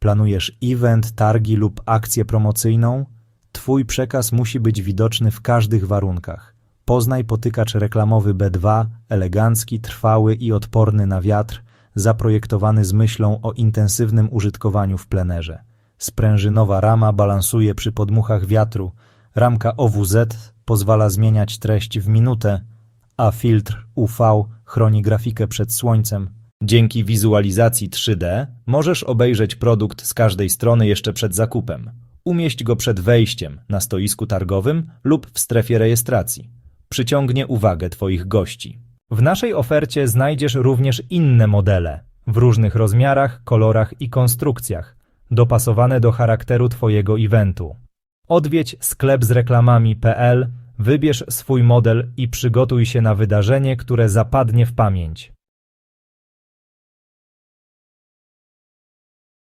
Planujesz event, targi lub akcję promocyjną? Twój przekaz musi być widoczny w każdych warunkach. Poznaj potykacz reklamowy B2, elegancki, trwały i odporny na wiatr, zaprojektowany z myślą o intensywnym użytkowaniu w plenerze. Sprężynowa rama balansuje przy podmuchach wiatru, ramka OWZ pozwala zmieniać treść w minutę, a filtr UV chroni grafikę przed słońcem. Dzięki wizualizacji 3D możesz obejrzeć produkt z każdej strony jeszcze przed zakupem. Umieść go przed wejściem na stoisku targowym lub w strefie rejestracji. Przyciągnie uwagę Twoich gości. W naszej ofercie znajdziesz również inne modele w różnych rozmiarach, kolorach i konstrukcjach, dopasowane do charakteru Twojego eventu. Odwiedź sklep z reklamami.pl, wybierz swój model i przygotuj się na wydarzenie, które zapadnie w pamięć.